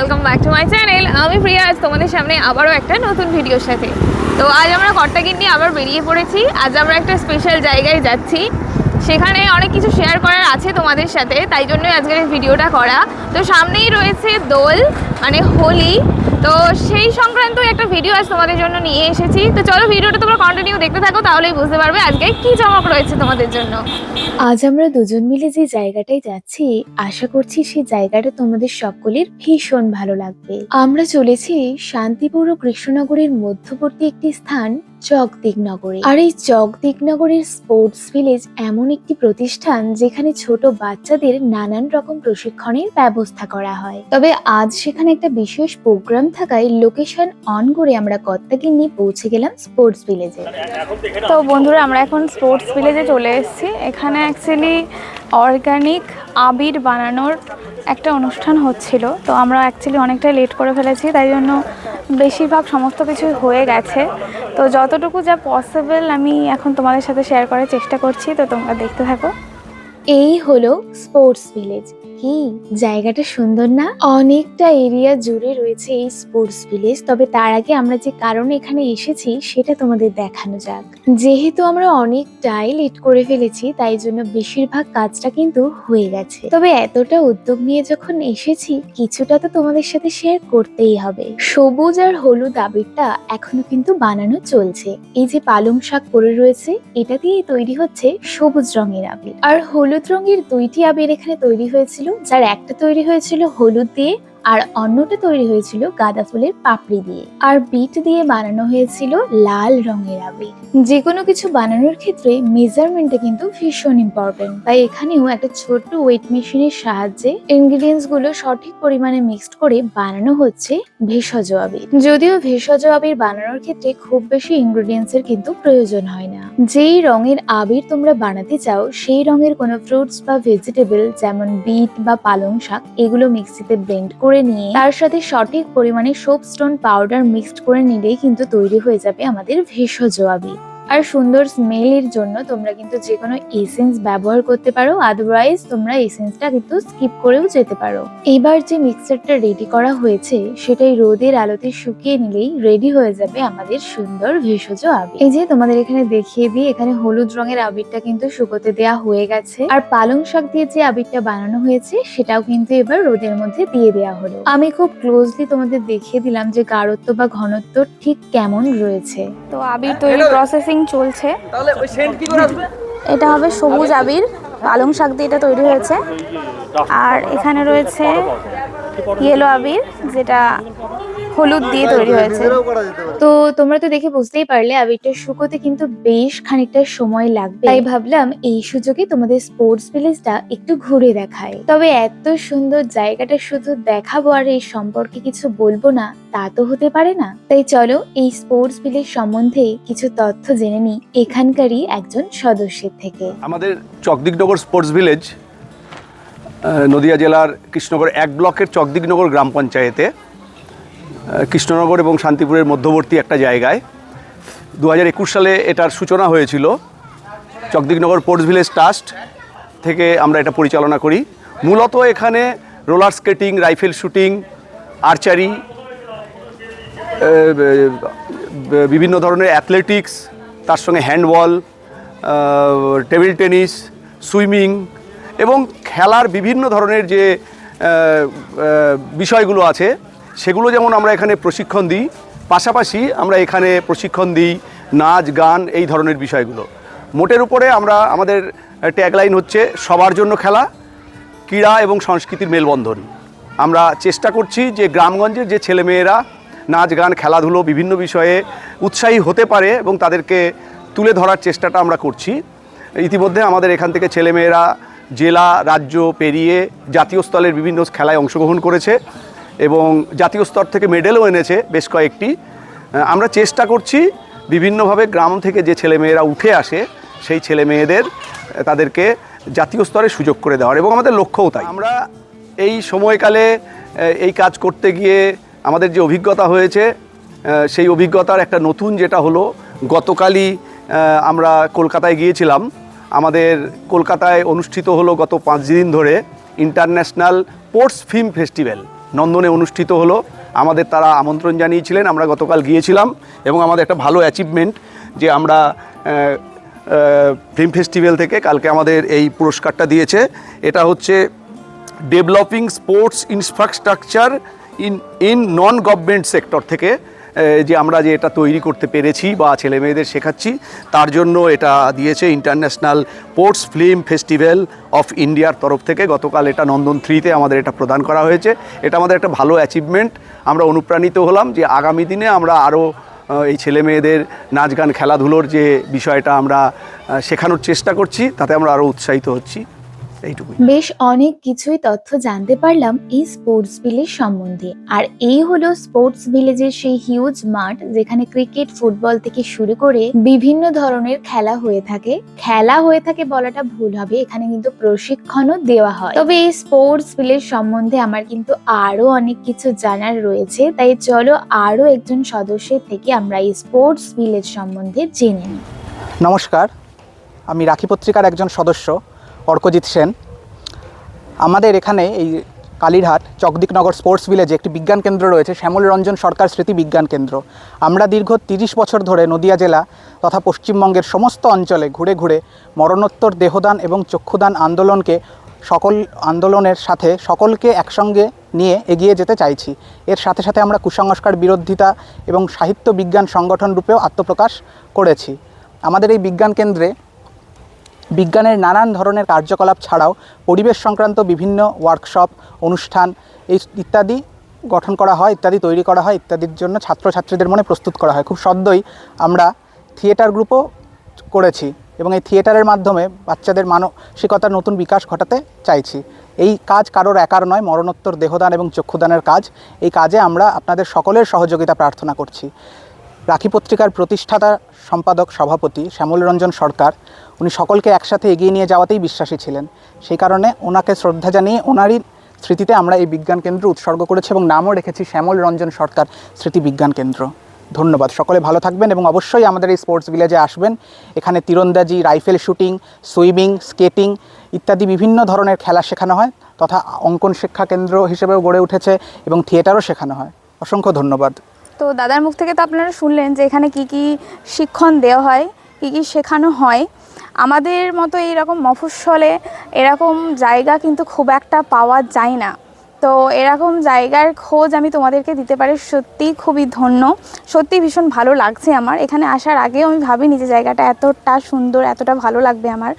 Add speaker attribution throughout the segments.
Speaker 1: Welcome back to my channel আমি প্রিয়া, আজ তোমাদের সামনে আবারও একটা নতুন ভিডিওর সাথে। তো আজ আমরা কর্তাগির নিয়ে আবার বেরিয়ে পড়েছি। আজ আমরা একটা স্পেশাল জায়গায় যাচ্ছি। সেখানে অনেক কিছু শেয়ার করার আছে তোমাদের সাথে, তাই জন্যই আজকের এই ভিডিওটা করা। তো সামনেই রয়েছে দোল মানে হোলি। তো সেই সংক্রান্ত একটা ভিডিও আজ তোমাদের জন্য নিয়ে এসেছি। তো চলো ভিডিওটা তোমরা কন্টিনিউ দেখতে থাকো, তাহলেই বুঝতে পারবে আজকে কি চমক রয়েছে তোমাদের জন্য।
Speaker 2: আজ আমরা দুজন মিলে যে জায়গাটায় যাচ্ছি, আশা করছি সেই জায়গাটা তোমাদের সকলের ভীষণ ভালো লাগবে। আমরা চলেছি শান্তিপুর ও কৃষ্ণনগরের মধ্যবর্তী একটি স্থান চকদিকনগরে আর এই চকদিকনগরের স্পোর্টস ভিলেজ এমন একটি প্রতিষ্ঠান যেখানে ছোট বাচ্চাদের নানান রকম প্রশিক্ষণের ব্যবস্থা করা হয়। তবে আজ সেখানে একটা বিশেষ প্রোগ্রাম থাকায় লোকেশন অন করে আমরা কত্তাকে নিয়ে পৌঁছে গেলাম স্পোর্টস ভিলেজে।
Speaker 1: তো বন্ধুরা, আমরা এখন স্পোর্টস ভিলেজে চলে এসেছি। এখানে অ্যাকচুয়ালি অর্গানিক আবির বানানোর একটা অনুষ্ঠান হচ্ছিল। তো আমরা অ্যাকচুয়ালি অনেকটাই লেট করে ফেলেছি, তাই জন্য বেশিরভাগ সমস্ত কিছু হয়ে গেছে। তো যতটুকু যা পসিবল আমি এখন তোমাদের সাথে শেয়ার করার চেষ্টা করছি। তো তোমরা দেখতে থাকো।
Speaker 2: এই হলো স্পোর্টস ভিলেজ কি জায়গাটা সুন্দর না? অনেকটা এরিয়া জুড়ে রয়েছে এই স্পোর্টস ভিলেজ তবে তার আগে আমরা যে কারণে এখানে এসেছি সেটা তোমাদের দেখানো যাক। যেহেতু আমরা অনেকটাই লেট করে ফেলেছি, তাই জন্য বেশিরভাগ কাজটা কিন্তু হয়ে গেছে। তবে এতটা উদ্যোগ নিয়ে যখন এসেছি, কিছুটা তো তোমাদের সাথে শেয়ার করতেই হবে। সবুজ আর হলুদ আবিরটা এখনও কিন্তু বানানো চলছে। এই যে পালং শাক পড়ে রয়েছে, এটা দিয়েই তৈরি হচ্ছে সবুজ রঙের আবির। আর হলুদ রঙের দুইটি আবির এখানে তৈরি হয়েছিল যার একটা তৈরি হয়েছিল হলুদ দিয়ে। আর অন্যটা তৈরি হয়েছিল গাঁদা ফুলের পাপড়ি দিয়ে। আর বিট দিয়ে বানানো হয়েছিল লাল রঙের আবির যে কোনো কিছু বানানোর ক্ষেত্রে মেজারমেন্টটা কিন্তু ভীষণ ইম্পর্টেন্ট তাই এখানেও একটা ছোট্ট ওয়েট মেশিনের সাহায্যে ইনগ্রিডিয়েন্টসগুলো সঠিক পরিমাণে মিক্সড করে বানানো হচ্ছে ভেষজ আবির। যদিও ভেষজ আবির বানানোর ক্ষেত্রে খুব বেশি ইনগ্রিডিয়েন্টস এর কিন্তু প্রয়োজন হয় না। যেই রঙের আবির তোমরা বানাতে চাও, সেই রঙের কোনো ফ্রুটস বা ভেজিটেবল যেমন বিট বা পালং শাক, এগুলো মিক্সিতে ব্লেন্ড করে নিয়ে তার সাথে সঠিক পরিমাণে সোপ স্টোন পাউডার মিক্সড করে নিলেই কিন্তু তৈরি হয়ে যাবে আমাদের ভেষজ আবির আর সুন্দর স্মেলের জন্য তোমরা কিন্তু যে কোনো এসেন্স ব্যবহার করতে পারো আদারওয়াইজ তোমরা এসেন্সটা কিন্তু স্কিপ করেও যেতে পারো। এবার যে মিক্সারটা রেডি করা হয়েছে সেটাই রোদের আলোতে শুকিয়ে নিলেই রেডি হয়ে যাবে আমাদের সুন্দর ভেষজ আবির। এই যে তোমাদের এখানে দেখিয়ে দিই এখানে হলুদ রঙের আবিরটা কিন্তু শুকোতে দেওয়া হয়ে গেছে। আর পালং শাক দিয়ে যে আবিরটা বানানো হয়েছে সেটাও কিন্তু এবার রোদের মধ্যে দিয়ে দেওয়া হলো। আমি খুব ক্লোজলি তোমাদের দেখিয়ে দিলাম যে গাঢ়ত্ব বা ঘনত্ব ঠিক কেমন রয়েছে।
Speaker 1: তো আবির তৈরি প্রসেসিং চলছে। এটা হবে সবুজ আবির পালং শাক দিয়ে এটা তৈরি হয়েছে। আর এখানে রয়েছে ইয়েলো আবির যেটা হলুদ দিয়ে তৈরি হয়েছে।
Speaker 2: তো তোমরা তো দেখে বুঝতেই পারলে আবিরটা শুকোতে কিন্তু বেশ খানিকটা সময় লাগবে। তাই ভাবলাম এই সুযোগে তোমাদের স্পোর্টস ভিলেজটা একটু ঘুরে দেখায় তবে এত সুন্দর জায়গাটা শুধু দেখাবো আর এই সম্পর্কে কিছু বলব না তা তো হতে পারে না। তাই চলো এই স্পোর্টস ভিলেজ সম্বন্ধে কিছু তথ্য জেনে নিই এখানকারই একজন সদস্যের থেকে।
Speaker 3: আমাদের Chakdiknagar sports village ah, Nadia জেলার কৃষ্ণনগর এক ব্লকের চকদিকনগর গ্রাম পঞ্চায়েতে কৃষ্ণনগর এবং শান্তিপুরের মধ্যবর্তী একটা জায়গায়। দু হাজার একুশ সালে এটার সূচনা হয়েছিল। চকদিকনগর স্পোর্টস ভিলেজ ট্রাস্ট থেকে আমরা এটা পরিচালনা করি। মূলত এখানে roller skating, rifle shooting, archery বিভিন্ন ধরনের অ্যাথলেটিক্স, তার সঙ্গে হ্যান্ডবল টেবিল টেনিস, সুইমিং এবং খেলার বিভিন্ন ধরনের যে বিষয়গুলো আছে সেগুলো যেমন আমরা এখানে প্রশিক্ষণ দিই, পাশাপাশি আমরা এখানে প্রশিক্ষণ দিই নাচ, গান, এই ধরনের বিষয়গুলো। মোটের উপরে আমরা, আমাদের ট্যাগলাইন হচ্ছে সবার জন্য খেলা, ক্রীড়া এবং সংস্কৃতির মেলবন্ধন। আমরা চেষ্টা করছি যে গ্রামগঞ্জের যে ছেলেমেয়েরা নাচ, গান, খেলাধুলো বিভিন্ন বিষয়ে উৎসাহী হতে পারে এবং তাদেরকে তুলে ধরার চেষ্টাটা আমরা করছি। ইতিমধ্যে আমাদের এখান থেকে ছেলেমেয়েরা জেলা, রাজ্য পেরিয়ে জাতীয় স্তরের বিভিন্ন খেলায় অংশগ্রহণ করেছে। এবং জাতীয় স্তর থেকে মেডেলও এনেছে বেশ কয়েকটি। আমরা চেষ্টা করছি বিভিন্নভাবে গ্রাম থেকে যে ছেলেমেয়েরা উঠে আসে, সেই ছেলে মেয়েদের তাদেরকে জাতীয় স্তরে সুযোগ করে দেওয়ার এবং আমাদের লক্ষ্যও তাই। আমরা এই সময়কালে এই কাজ করতে গিয়ে আমাদের যে অভিজ্ঞতা হয়েছে সেই অভিজ্ঞতার একটা নতুন যেটা হলো, গতকালই আমরা কলকাতায় গিয়েছিলাম। আমাদের কলকাতায় অনুষ্ঠিত হলো গত পাঁচ দিন ধরে ইন্টারন্যাশনাল স্পোর্টস ফিল্ম ফেস্টিভ্যাল। নন্দনে অনুষ্ঠিত হলো। আমাদের তারা আমন্ত্রণ জানিয়েছিলেন, আমরা গতকাল গিয়েছিলাম এবং আমাদের একটা ভালো অ্যাচিভমেন্ট যে আমরা ফিল্ম ফেস্টিভ্যাল থেকে কালকে আমাদের এই পুরস্কারটা দিয়েছে। এটা হচ্ছে developing sports infrastructure in in non government sector থেকে। যে আমরা যে এটা তৈরি করতে পেরেছি বা ছেলে মেয়েদের শেখাচ্ছি, তার জন্য এটা দিয়েছে international sports film festival of ইন্ডিয়ার তরফ থেকে। গতকাল এটা নন্দন থ্রিতে আমাদের এটা প্রদান করা হয়েছে। এটা আমাদের একটা ভালো অ্যাচিভমেন্ট আমরা অনুপ্রাণিত হলাম যে আগামী দিনে আমরা আরও এই ছেলে মেয়েদের নাচ গান খেলাধুলোর যে বিষয়টা আমরা শেখানোর চেষ্টা করছি, তাতে আমরা আরও উৎসাহিত হচ্ছি। এইটুকুই।
Speaker 2: বেশ অনেক কিছুই তথ্য জানতে পারলাম এই স্পোর্টস ভিলেজ সম্বন্ধে। আর এই হলো স্পোর্টস ভিলেজের সেই হিউজ মাঠ যেখানে ক্রিকেট ফুটবল থেকে শুরু করে বিভিন্ন ধরনের খেলা হয়ে থাকে। খেলা হয়ে থাকে বলাটা ভুল হবে এখানে কিন্তু প্রশিক্ষণও দেওয়া হয়। তবে এই স্পোর্টস ভিলেজ সম্বন্ধে আমার কিন্তু আরও অনেক কিছু জানার রয়েছে তাই চলো আরও একজন সদস্যের থেকে আমরা এই স্পোর্টস ভিলেজ সম্বন্ধে জেনে নিই।
Speaker 4: নমস্কার আমি রাখি পত্রিকার একজন সদস্য। অর্কজিৎ সেন। আমাদের এখানে এই কালীরহাট চকদিকনগর স্পোর্টস ভিলেজে একটি বিজ্ঞান কেন্দ্র রয়েছে শ্যামল রঞ্জন সরকার স্মৃতি বিজ্ঞান কেন্দ্র। আমরা দীর্ঘ তিরিশ বছর ধরে নদিয়া জেলা তথা পশ্চিমবঙ্গের সমস্ত অঞ্চলে ঘুরে ঘুরে মরণোত্তর, দেহদান এবং চক্ষুদান আন্দোলনকে সকল আন্দোলনের সাথে সকলকে একসঙ্গে নিয়ে এগিয়ে যেতে চাইছি। এর সাথে সাথে আমরা কুসংস্কার, বিরোধিতা এবং সাহিত্য বিজ্ঞান সংগঠন রূপেও আত্মপ্রকাশ করেছি। আমাদের এই বিজ্ঞান কেন্দ্রে বিজ্ঞানের নানান ধরনের কার্যকলাপ ছাড়াও পরিবেশ সংক্রান্ত বিভিন্ন ওয়ার্কশপ অনুষ্ঠান এই ইত্যাদি গঠন করা হয়, ইত্যাদি তৈরি করা হয়, ইত্যাদির জন্য ছাত্রছাত্রীদের মনে প্রস্তুত করা হয়। খুব সদ্যই আমরা থিয়েটার গ্রুপও করেছি এবং এই থিয়েটারের মাধ্যমে বাচ্চাদের মানসিকতার নতুন বিকাশ ঘটাতে চাইছি। এই কাজ কারোর একার নয়, মরণোত্তর দেহদান এবং চক্ষুদানের কাজ। এই কাজে আমরা আপনাদের সকলের সহযোগিতা প্রার্থনা করছি। রাখি পত্রিকার প্রতিষ্ঠাতা সম্পাদক সভাপতি শ্যামল রঞ্জন সরকার, উনি সকলকে একসাথে এগিয়ে নিয়ে যাওয়াতেই বিশ্বাসী ছিলেন। সেই কারণে ওনাকে শ্রদ্ধা জানিয়ে ওনারই স্মৃতিতে আমরা এই বিজ্ঞান কেন্দ্র উৎসর্গ করেছি এবং নামও রেখেছি শ্যামল রঞ্জন সরকার স্মৃতি বিজ্ঞান কেন্দ্র। ধন্যবাদ। সকলে ভালো থাকবেন এবং অবশ্যই আমাদের এই স্পোর্টস ভিলেজে আসবেন। এখানে তীরন্দাজি, রাইফেল শুটিং, সুইমিং, স্কেটিং ইত্যাদি বিভিন্ন ধরনের খেলা শেখানো হয় তথা অঙ্কন শিক্ষা কেন্দ্র হিসেবেও গড়ে উঠেছে এবং থিয়েটারও শেখানো হয়। অসংখ্য ধন্যবাদ।
Speaker 1: তো দাদার মুখ থেকে তো আপনারা শুনলেন যে এখানে কি কি শিক্ষণ দেওয়া হয়, কি কি শেখানো হয়। আমাদের মতো এইরকম মফস্বলে এরকম জায়গা কিন্তু খুব একটা পাওয়া যায় না। তো এরকম জায়গার খোঁজ আমি তোমাদেরকে দিতে পারি, সত্যি খুবই ধন্য। সত্যি ভীষণ ভালো লাগছে আমার। এখানে আসার আগেও আমি ভাবিনি যে জায়গাটা এতটা সুন্দর, এতটা ভালো লাগবে আমার।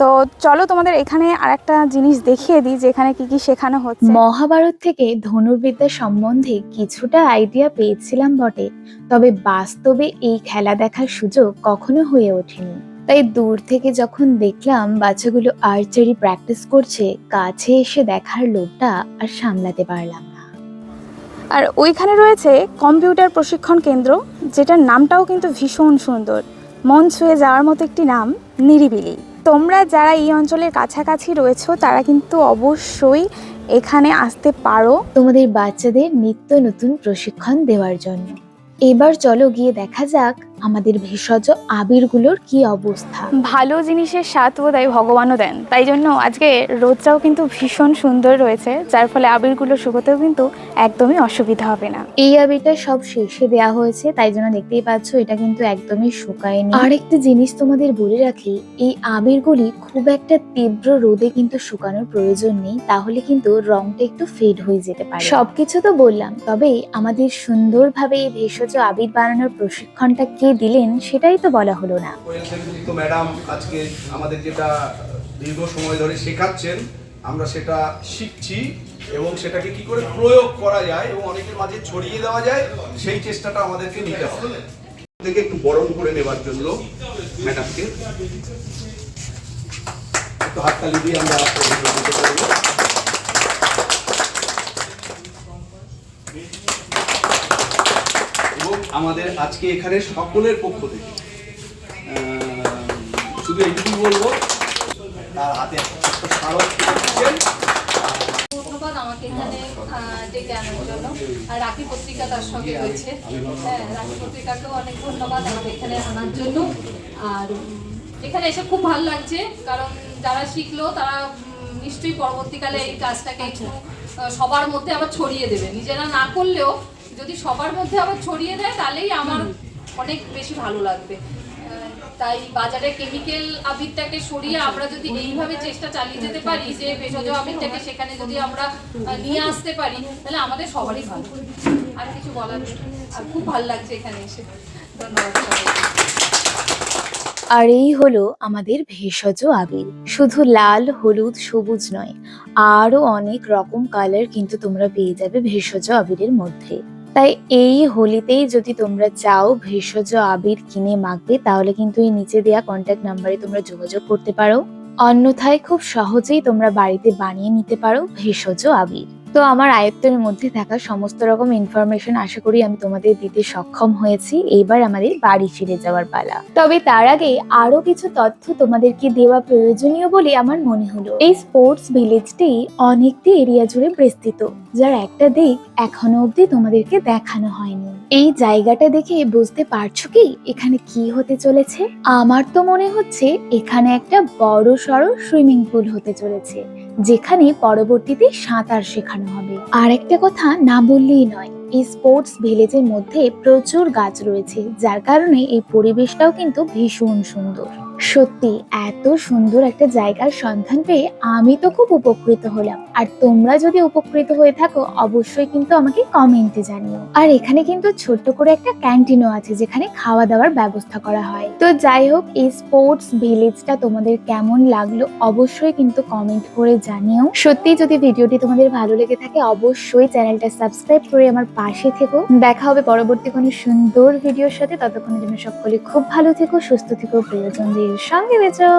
Speaker 1: তো চলো তোমাদের এখানে আর একটা জিনিস দেখিয়ে দিই যে এখানে কি কি শেখানো হচ্ছে।
Speaker 2: মহাভারত থেকে ধনুর্বিদ্যা সম্বন্ধে কিছুটা আইডিয়া পেয়েছিলাম বটে তবে বাস্তবে এই খেলা দেখার সুযোগ কখনো হয়ে ওঠেনি। তাই দূর থেকে যখন দেখলাম বাচ্চাগুলো আর্চারি প্র্যাকটিস করছে কাছে এসে দেখার লোভটা আর সামলাতে পারলাম না।
Speaker 1: আর ওইখানে রয়েছে কম্পিউটার প্রশিক্ষণ কেন্দ্র যেটার নামটাও কিন্তু ভীষণ সুন্দর। মন ছুঁয়ে যাওয়ার মতো একটি নাম নিরিবিলি। তোমরা যারা এই অঞ্চলের কাছাকাছি রয়েছো, তারা কিন্তু অবশ্যই এখানে আসতে পারো।
Speaker 2: তোমাদের বাচ্চাদের নিত্য নতুন প্রশিক্ষণ দেওয়ার জন্য। এবার চলো গিয়ে দেখা যাক আমাদের ভেষজ আবিরগুলোর কি অবস্থা?
Speaker 1: ভালো জিনিসের স্বাদ বোধহয় ভগবানও দেন। তাই জন্য আজকে রোদটাও কিন্তু ভীষণ সুন্দর রয়েছে যার ফলে আবিরগুলো শুকোতেও কিন্তু একদমই অসুবিধা হবে না।
Speaker 2: এই আবিরটা সব শেষে দেওয়া হয়েছে তাই জন্য দেখতেই পাচ্ছ এটা কিন্তু একদমই শুকায়নি। আর একটা জিনিস তোমাদের বলে রাখি এই আবিরগুলি খুব একটা তীব্র রোদে কিন্তু শুকানোর প্রয়োজন নেই তাহলে কিন্তু রংটা একটু ফেড হয়ে যেতে পারে। সবকিছু তো বললাম তবে আমাদের সুন্দরভাবে এই ভেষজ আবির বানানোর প্রশিক্ষণটা কে দিলেন, সেটাই তো বলা হলো না।
Speaker 3: ম্যাডাম আজকে আমাদের যেটা দীর্ঘ সময় ধরে শেখাচ্ছেন, আমরা সেটা শিখছি এবং সেটাকে কি করে প্রয়োগ করা যায় এবং অনেকের মাঝে ছড়িয়ে দেওয়া যায়, সেই চেষ্টাটা আমাদেরকে নিতে হবে। একটু বরণ করে নেবার জন্য ম্যাডামকে। একটু হাততালি দিয়ে আমরা আমাদের আজকে এখানে সকলের পক্ষ থেকে শুধু এইটুকুই বলব তার হাতে একটা স্মারক
Speaker 5: ধন্যবাদ আমাকে এখানে ডেকে আনার জন্য। আর রাখি পত্রিকা তার সঙ্গে রয়েছে। হ্যাঁ রাখি পত্রিকাকেও অনেক ধন্যবাদ আমাকে এখানে আনার জন্য। আর এখানে এসে খুব ভালো লাগছে কারণ যারা শিখলো তারা নিশ্চয়ই পরবর্তীকালে এই কাজটাকে একটু সবার মধ্যে আবার ছড়িয়ে দেবে। নিজেরা না করলেও যদি সবার মধ্যে আবার ছড়িয়ে দেয় তাহলেই আমার অনেক বেশি ভালো লাগবে। তাই বাজারে কেমিক্যাল আবিরটাকে সরিয়ে আমরা যদি এইভাবে চেষ্টা চালিয়ে যেতে পারি যে ভেষজ আবিরটাকে সেখানে যদি আমরা নিয়ে আসতে পারি তাহলে আমাদের সবারই ভালো। আর কিছু বলার আর খুব ভালো লাগছে এখানে এসে। ধন্যবাদ
Speaker 2: আর এই হলো আমাদের ভেষজ আবির। শুধু লাল হলুদ সবুজ নয় আরও অনেক রকম কালার কিন্তু তোমরা পেয়ে যাবে ভেষজ আবিরের মধ্যে। তাই এই হোলিতেই যদি তোমরা চাও ভেষজ আবির কিনে মাখবে, তাহলে কিন্তু এই নিচে দেওয়া কন্ট্যাক্ট নাম্বারে তোমরা যোগাযোগ করতে পারো। অন্যথায় খুব সহজেই তোমরা বাড়িতে বানিয়ে নিতে পারো ভেষজ আবির। তো আমার আয়ত্তের মধ্যে থাকা সমস্ত রকম ইনফরমেশন আশা করি আমি তোমাদের দিতে সক্ষম হয়েছি। এইবার আমাদের বাড়ি ফিরে যাওয়ার পালা। তবে তার আগে আরও কিছু তথ্য তোমাদেরকে দেওয়া প্রয়োজনীয় বলে আমার মনে হলো। এই স্পোর্টস ভিলেজটি অনেকটি এরিয়া জুড়ে বিস্তৃত, যার একটা দিক এখনও অবধি তোমাদেরকে দেখানো হয়নি। এই জায়গাটা দেখে বুঝতে পারছ কি এখানে কি হতে চলেছে? আমার তো মনে হচ্ছে এখানে একটা বড় সড়ো সুইমিং পুল হতে চলেছে। যেখানে পরবর্তীতে সাঁতার শেখানো হবে। আর একটা কথা না বললেই নয়, এই স্পোর্টস ভিলেজের মধ্যে প্রচুর গাছ রয়েছে, যার কারণে এই পরিবেশটাও কিন্তু ভীষণ সুন্দর। সত্যি, এত সুন্দর একটা জায়গার সন্ধান পেয়ে আমি তো খুব উপকৃত হলাম। আর তোমরা যদি উপকৃত হয়ে থাকো, অবশ্যই কিন্তু আমাকে কমেন্টে জানিও। আর এখানে কিন্তু ছোট্ট করে একটা ক্যান্টিনও আছে, যেখানে খাওয়া দাওয়ার ব্যবস্থা করা হয়। তো যাই হোক, এই স্পোর্টস ভিলেজটা তোমাদের কেমন লাগল, অবশ্যই কিন্তু কমেন্ট করে জানিও। সত্যি যদি ভিডিওটি তোমাদের ভালো লেগে থাকে, অবশ্যই চ্যানেলটা সাবস্ক্রাইব করে আমার পাশে থেকো। দেখা হবে পরবর্তী কোনো সুন্দর ভিডিওর সাথে। ততক্ষণের জন্য সকলে খুব ভালো থেকো, সুস্থ থেকো প্রিয়জনদের সঙ্গে বেচো।